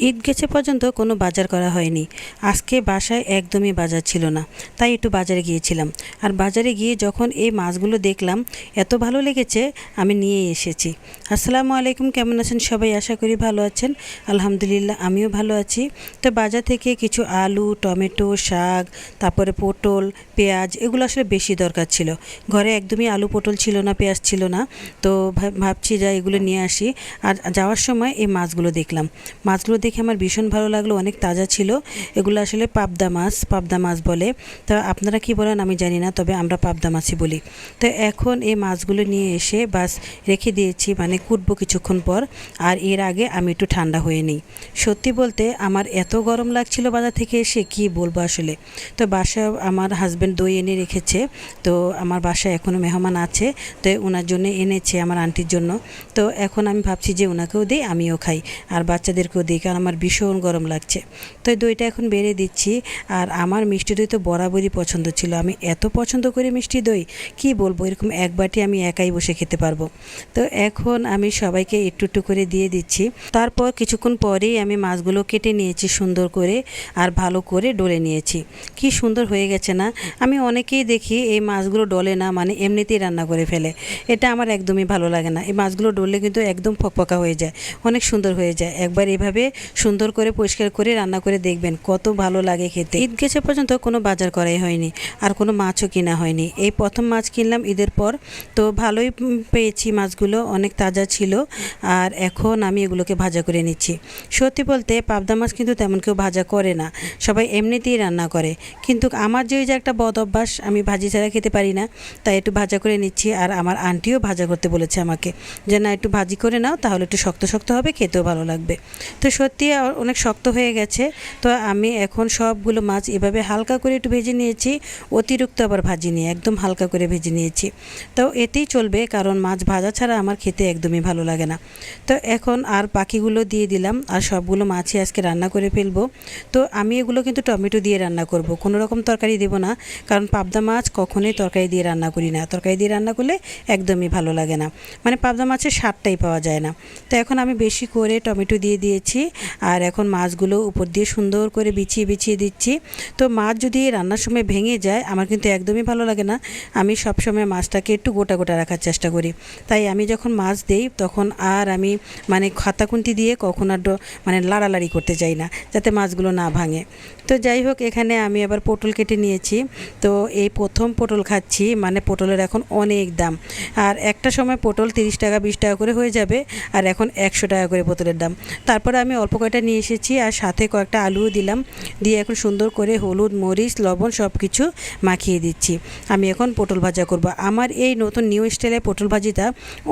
ঈদ গেছে পর্যন্ত কোনো বাজার করা হয়নি। আজকে বাসায় একদমই বাজার ছিল না, তাই একটু বাজারে গিয়েছিলাম। আর বাজারে গিয়ে যখন এই মাছগুলো দেখলাম, এত ভালো লেগেছে, আমি নিয়ে এসেছি। আসসালামু আলাইকুম, কেমন আছেন সবাই? আশা করি ভালো আছেন। আলহামদুলিল্লাহ, আমিও ভালো আছি। তো বাজার থেকে কিছু আলু, টমেটো, শাক, তারপরে পটল, পেঁয়াজ, এগুলো আসলে বেশি দরকার ছিল। ঘরে একদমই আলু পটল ছিল না, পেঁয়াজ ছিল না। তো ভাব- ভাবছি যা এগুলো নিয়ে আসি। আর যাওয়ার সময় এই মাছগুলো দেখলাম। মাছগুলো দেখে আমার ভীষণ ভালো লাগল, অনেক তাজা ছিল। এগুলো আসলে পাবদা মাছ পাবদা মাছ বলে। তো আপনারা কি বলেন আমি জানি না, তবে আমরা পাবদা মাছই বলি। তো এখন এই মাছগুলো নিয়ে এসে বাস রেখে দিয়েছি মানে কুটবো কিছুক্ষণ পর। আর এর আগে আমি একটু ঠান্ডা হয়ে নিই। সত্যি বলতে আমার এত গরম লাগছিল বাজার থেকে এসে, কি বলব আসলে। তো বাসা আমার হাজব্যান্ড দই এনে রেখেছে। তো আমার বাসায় এখনও মেহমান আছে, তো ওনার জন্য এনেছে আমার আন্টির জন্য। তো এখন আমি ভাবছি যে ওনাকেও দিই, আমিও খাই। আর বাচ্চাদেরকেও দিই, কারণ আমার ভীষণ গরম লাগছে। তো দইটা এখন বেড়ে দিচ্ছি। আর আমার মিষ্টি দই তো বরাবরই পছন্দ ছিল। আমি এত পছন্দ করি মিষ্টি দই, কি বলব? এরকম এক বাটি আমি একাই বসে খেতে পারব। তো এখন আমি সবাইকে একটু একটু করে দিয়ে দিচ্ছি। তারপর কিছুক্ষণ পরেই আমি মাছগুলো কেটে নিয়েছি সুন্দর করে আর ভালো করে ডলে নিয়েছি। কি সুন্দর হয়ে গেছে না? আমি অনেকেই দেখি এই মাছগুলো ডলে না মানে এমনিতেই রান্না করে ফেলে। এটা আমার একদমই ভালো লাগে না। এই মাছগুলো ডললে কিন্তু একদম ফকফকা হয়ে যায়, অনেক সুন্দর হয়ে যায়। একবার এভাবে সুন্দর করে পরিষ্কার করে রান্না করে দেখবেন। কত ভালো লাগে খেতে। ঈদ গেছে পর্যন্ত কোনো বাজার করাই হয়নি, আর কোনো মাছও কিনা হয়নি। এই প্রথম মাছ কিনলাম ঈদের পর, তো ভালোই পেয়েছি মাছগুলো, অনেক তাজা ছিল, আর এখন আমি এগুলোকে ভাজা করে নিচ্ছি। সত্যি বলতে পাবদা মাছ কিন্তু তেমন কেউ ভাজা করে না, সবাই এমনিতেই রান্না করে। কিন্তু আমার যে যে একটা বদ অভ্যাস, আমি ভাজি ছাড়া খেতে পারি না, তাই একটু ভাজা করে নিচ্ছি, আর আমার আন্টিও ভাজা করতে বলেছে আমাকে যে, না, একটু ভাজি করে নাও, তাহলে একটু শক্ত শক্ত হবে, খেতেও ভালো লাগবে। তো সত্যি আ- অনেক শক্ত হয়ে গেছে। তো আমি এখন সবগুলো মাছ এভাবে হালকা করে একটু ভেজে নিয়েছি, অতিরিক্ত আবার ভাজি নিয়ে, একদম হালকা করে ভেজে নিয়েছি। তো এতেই চলবে, কারণ মাছ ভাজা ছাড়া আমার খেতে একদমই ভালো লাগে না। তো এখন আর পাখিগুলো দিয়ে দিলাম, আর সবগুলো মাছই আজকে রান্না করে ফেলব। তো আমি এগুলো কিন্তু টমেটো দিয়ে রান্না করব, কোনো রকম তরকারি দেবো না, কারণ পাবদা মাছ কখনোই তরকারি দিয়ে রান্না করি না। তরকারি দিয়ে রান্না করলে একদমই ভালো লাগে না। মানে পাবদা মাছের স্বাদটাই পাওয়া যায় না। তো এখন আমি বেশি করে টমেটো দিয়ে দিয়েছি আর এখন মাছগুলো উপর দিয়ে সুন্দর করে বিছিয়ে বিছিয়ে দিচ্ছি। তো মাছ যদি রান্নার সময় ভেঙে যায়, আমার কিন্তু একদমই ভালো লাগে না। আমি সবসময় মাছটাকে একটু গোটা গোটা রাখার চেষ্টা করি। তাই আমি যখন মাছ দেই, তখন আর আমি মানে খাতাকুন্তি দিয়ে কখন আর মানে লাড়ালাড়ি করতে চাই না, যাতে মাছগুলো না ভাঙে। তো যাই হোক, এখানে আমি আবার পটল কেটে নিয়েছি। তো এই প্রথম পটল খাচ্ছি মানে পটলের এখন অনেক দাম। আর একটা সময় পটল তিরিশ টাকা, বিশ টাকা করে হয়ে যাবে, আর এখন একশো টাকা করে পটলের দাম। তারপরে আমি অল্প কয়টা নিয়ে এসেছি, আর সাথে কয়েকটা আলুও দিলাম। দিয়ে এখন সুন্দর করে হলুদ, মরিচ, লবণ সব কিছু মাখিয়ে দিচ্ছি। আমি এখন পটল ভাজা করব। আমার এই নতুন নিউ স্টাইলের পটল ভাজিটা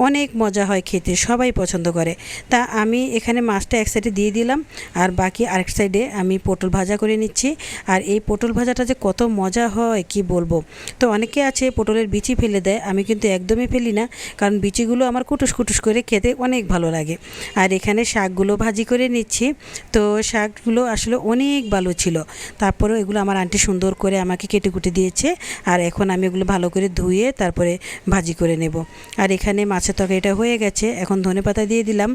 অনেক মজা হয় খেতে, সবাই পছন্দ করে। তা আমি এখানে মাছটা এক সাইডে দিয়ে দিলাম, আর বাকি আরেক সাইডে আমি পটল ভাজা করে নিচ্ছি। আর এই পটল ভাজাটা যে কত মজা হয়, কি বলব? তো অনেকে আছে পটলের বিচি ফেলে দেয়, আমি কিন্তু একদমই ফেলি না, কারণ বিচিগুলো আমার কুটুস কুটুস করে খেতে অনেক ভালো লাগে। আর এখানে শাকগুলো ভাজি করে নিচ্ছি। তো শাকগুলো আসলে অনেক ভালো ছিল। তারপরেও এগুলো আমার আন্টি সুন্দর করে আমাকে কেটে কুটে দিয়েছে, আর এখন আমি এগুলো ভালো করে ধুয়ে তারপরে ভাজি করে নেব। আর এখানে মাছের তরকারিটা হয়ে গেছে, এখন ধনে পাতা দিয়ে দিলাম।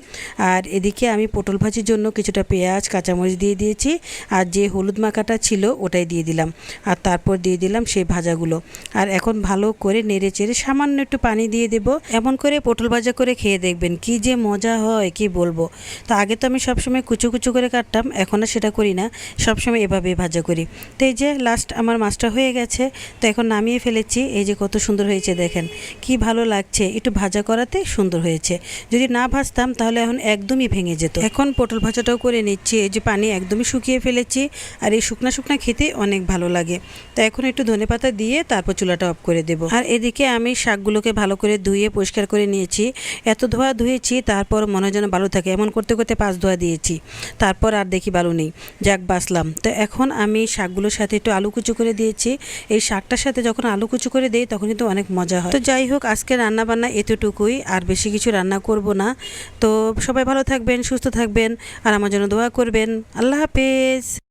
আর এদিকে আমি পটল ভাজির জন্য কিছুটা পেঁয়াজ, কাঁচামরিচ দিয়ে দিয়েছি। আর যে হলুদ মাখাটা ছিল, ওটাই দিয়ে দিলাম। আর তারপর দিয়ে দিলাম সেই ভাজাগুলো। আর এখন ভালো করে নেড়ে চেড়ে সামান্য একটু পানি দিয়ে দেব। এমন করে পটল ভাজা করে খেয়ে দেখবেন কি যে মজা হয়, কি বলব। তো আগে তো আমি সবসময় কুচু কুচু করে কাটতাম, এখন আর সেটা করি না। সবসময় এভাবে ভাজা করি। তো এই যে লাস্ট আমার মাছটা হয়ে গেছে, তো এখন নামিয়ে ফেলেছি। এই যে কত সুন্দর হয়েছে দেখেন, কি ভালো লাগছে। একটু ভাজা করাতে সুন্দর হয়েছে। যদি না ভাজতাম তাহলে এখন একদমই ভেঙে যেত। এখন পটল ভাজাটাও করে নিচ্ছি। এই যে পানি একদমই শুকিয়ে ফেলেছি। আর এই শুকনা শুকনা খেতে অনেক ভালো লাগে। তো এখন একটু ধনেপাতা দিয়ে তারপর চুলাটা অফ করে দেব। আর এদিকে আমি শাকগুলোকে ভালো করে ধুয়ে পরিষ্কার করে নিয়েছি। এত ধোয়া ধুয়েছি, তারপর মনে যেন বালু থাকে। এমন করতে করতে পাঁচ ধোয়া দিয়েছি। তারপর আর দেখি বালু নেই। যাক বাসলাম তো এখন আমি শাকগুলোর সাথে একটু আলু কুচু করে দিয়েছি। এই শাকটার সাথে যখন আলু কুচু করে দেই, তখন কিন্তু অনেক মজা হয়। তো যাই হোক আজকে রান্না বান্না এতটুকুই। আর বেশি কিছু রান্না করব না। তো সবাই ভালো থাকবেন, সুস্থ থাকবেন, আর আমার জন্য দোয়া করবেন। আল্লাহ হাফেজ।